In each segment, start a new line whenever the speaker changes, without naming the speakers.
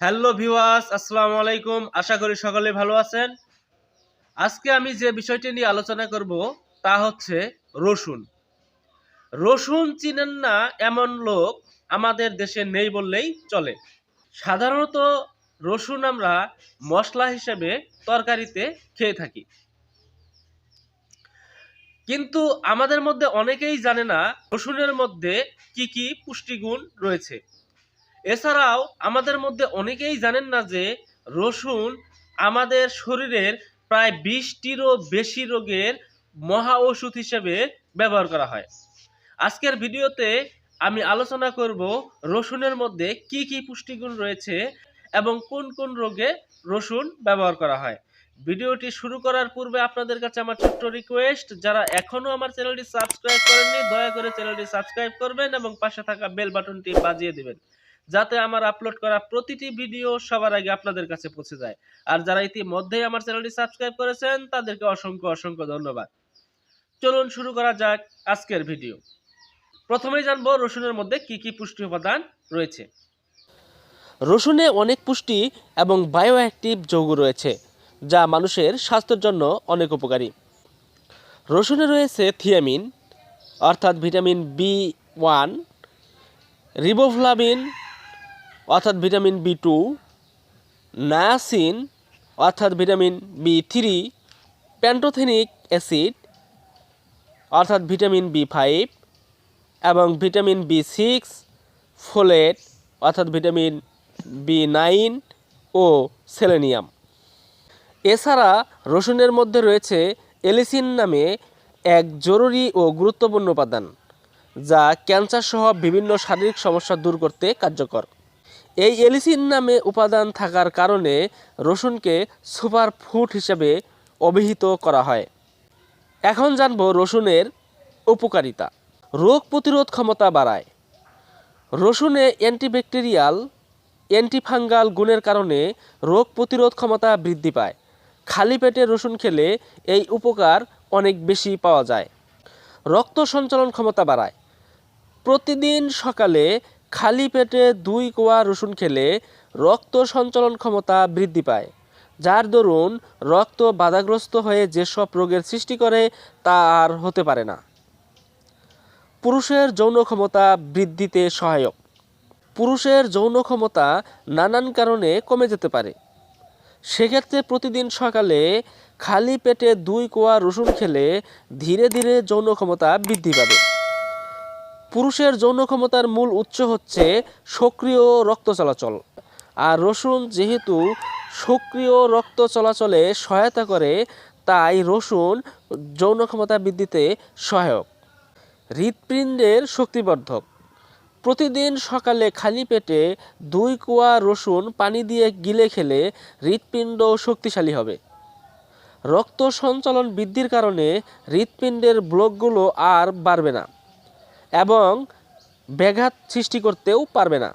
Hello ভিওয়াস আসসালামু আলাইকুম। আশা করি সকলে ভালো আছেন। আজকে আমি যে বিষয়টি নিয়ে আলোচনা করব, তা হচ্ছে রসুন। রসুন চিনেন না এমন লোক আমাদের দেশে নেই বললেই চলে। সাধারণত রসুন আমরা মশলা হিসেবে তরকারিতে খেয়ে থাকি। কিন্তু আমাদের মধ্যে অনেকেই জানে না রসুনের মধ্যে কি কি পুষ্টিগুণ রয়েছে। এছাড়াও আমাদের মধ্যে অনেকেই জানেন না যে রসুন আমাদের শরীরের প্রায় বিশটিরও বেশি রোগের মহা ওষুধ হিসেবে ব্যবহার করা হয়। আজকের ভিডিওতে আমি আলোচনা করব রসুনের মধ্যে কি কি পুষ্টিগুণ রয়েছে এবং কোন কোন রোগে রসুন ব্যবহার করা হয়। ভিডিওটি শুরু করার পূর্বে আপনাদের কাছে আমার ছোট্ট রিকোয়েস্ট যারা এখনও আমার চ্যানেলটি সাবস্ক্রাইব করেননি, দয়া করে চ্যানেলটি সাবস্ক্রাইব করবেন এবং পাশে থাকা বেল বাটনটি বাজিয়ে দিবেন। যাতে আমার আপলোড করা প্রতিটি ভিডিও সবার আগে আপনাদের কাছে পৌঁছে যায়। আর যারা ইতিমধ্যেই আমার চ্যানেলটি সাবস্ক্রাইব করেছেন, তাদেরকে অসংখ্য অসংখ্য ধন্যবাদ। চলুন শুরু করা যাক আজকের ভিডিও প্রথমেই জানব রসুনের মধ্যে কি কি পুষ্টি উপাদান রয়েছে। রসুনে অনেক পুষ্টি এবং বায়ো অ্যাক্টিভ যৌগ রয়েছে, যা মানুষের স্বাস্থ্যের জন্য অনেক উপকারী। রসুনে রয়েছে থিয়ামিন অর্থাৎ ভিটামিন বি ওয়ান রিবোফ্লাভিন অর্থাৎ ভিটামিন বি টু নায়াসিন অর্থাৎ vitamin B three, pantothenic acid, অর্থাৎ ভিটামিন বি ফাইভ এবং ভিটামিন বি সিক্স, ফোলেট, অর্থাৎ ভিটামিন বি নাইন ও সেলেনিয়াম। এছাড়া রসুনের মধ্যে রয়েছে এলিসিন নামে এক জরুরি ও গুরুত্বপূর্ণ উপাদান, যা ক্যান্সার সহ বিভিন্ন শারীরিক সমস্যা দূর করতে কার্যকর। এই এলিসিন নামে উপাদান থাকার কারণে রসুনকে সুপার ফুড হিসেবে অভিহিত করা হয়। এখন জানব রসুনের উপকারিতা। রোগ প্রতিরোধ ক্ষমতা বাড়ায়। রসুনে অ্যান্টিব্যাকটেরিয়াল, অ্যান্টিফাঙ্গাল গুণের কারণে রোগ প্রতিরোধ ক্ষমতা বৃদ্ধি পায়। খালি পেটে রসুন খেলে এই উপকার অনেক বেশি পাওয়া যায়। রক্ত সঞ্চালন ক্ষমতা বাড়ায়। প্রতিদিন সকালে খালি পেটে দুই কোয়া রসুন খেলে রক্ত সঞ্চালন ক্ষমতা বৃদ্ধি পায়। যার দরুন রক্ত বাধাগ্রস্ত হয়ে যেসব রোগের সৃষ্টি করে তা আর হতে পারে না। পুরুষের যৌন ক্ষমতা বৃদ্ধিতে সহায়ক। পুরুষের যৌন ক্ষমতা নানান কারণে কমে যেতে পারে। সেক্ষেত্রে প্রতিদিন সকালে খালি পেটে দুই কোয়া রসুন খেলে ধীরে ধীরে যৌন ক্ষমতা বৃদ্ধি পাবে। পুরুষের যৌন ক্ষমতার মূল উৎস হচ্ছে সক্রিয় রক্ত চলাচল। আর রসুন যেহেতু সক্রিয় রক্ত চলাচলে সহায়তা করে, তাই রসুন যৌন ক্ষমতা বৃদ্ধিতে সহায়ক। হৃৎপিণ্ডের শক্তিবর্ধক। প্রতিদিন সকালে খালি পেটে দুই কোয়া রসুন পানি দিয়ে গিলে খেলে হৃৎপিণ্ড শক্তিশালী হবে। রক্ত সঞ্চালন বৃদ্ধির কারণে হৃৎপিণ্ডের ব্লকগুলো আর বাড়বে না। এবং ব্যাঘাত সৃষ্টি করতেও পারবে না।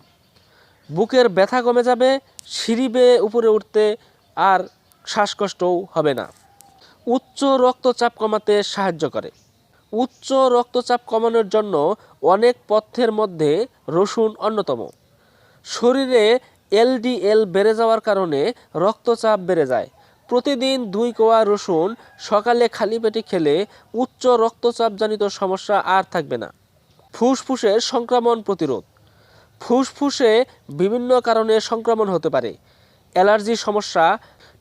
বুকের ব্যথা কমে যাবে, সিঁড়ি বেয়ে উপরে উঠতে আর শ্বাসকষ্টও হবে না। উচ্চ রক্তচাপ কমাতে সাহায্য করে। উচ্চ রক্তচাপ কমানোর জন্য অনেক পথ্যের মধ্যে রসুন অন্যতম। শরীরে এলডিএল বেড়ে যাওয়ার কারণে রক্তচাপ বেড়ে যায়। প্রতিদিন দুই কোয়া রসুন সকালে খালি পেটে খেলে উচ্চ রক্তচাপজনিত সমস্যা আর থাকবে না। ফুসফুসের সংক্রমণ প্রতিরোধ। ফুসফুসে বিভিন্ন কারণে সংক্রমণ হতে পারে। অ্যালার্জি সমস্যা,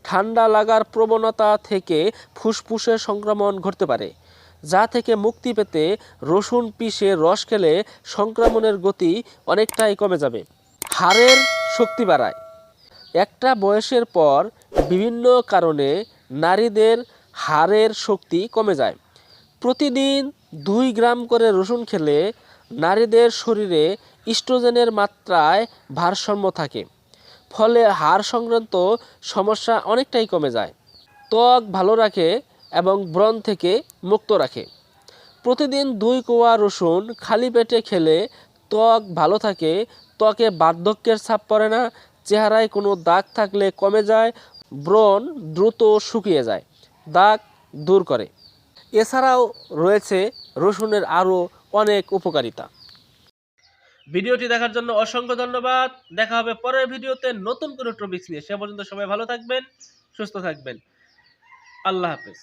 ঠান্ডা লাগার প্রবণতা থেকে ফুসফুসের সংক্রমণ ঘটতে পারে, যা থেকে মুক্তি পেতে রসুন পিষে রস খেলে সংক্রমণের গতি অনেকটাই কমে যাবে। হাড়ের শক্তি বাড়ায়। একটা বয়সের পর বিভিন্ন কারণে নারীদের হাড়ের শক্তি কমে যায়। প্রতিদিন দুই গ্রাম করে রসুন খেলে নারীদের শরীরে ইস্ট্রোজেনের মাত্রায় ভারসাম্য থাকে। ফলে হাড় সংক্রান্ত সমস্যা অনেকটাই কমে যায়। ত্বক ভালো রাখে এবং ব্রণ থেকে মুক্ত রাখে। প্রতিদিন দুই কোয়া রসুন খালি পেটে খেলে ত্বক ভালো থাকে, ত্বকে বার্ধক্যের ছাপ পড়ে না, চেহারায় কোনো দাগ থাকলে কমে যায়, ব্রণ দ্রুত শুকিয়ে যায়, দাগ দূর করে। এছাড়াও রয়েছে রসুনের আরও অনেক উপকারিতা। ভিডিওটি দেখার জন্য অসংখ্য ধন্যবাদ। দেখা হবে পরের ভিডিওতে নতুন কোনো টপিক্স নিয়ে। সে পর্যন্ত সবাই ভালো থাকবেন, সুস্থ থাকবেন। আল্লাহ হাফেজ।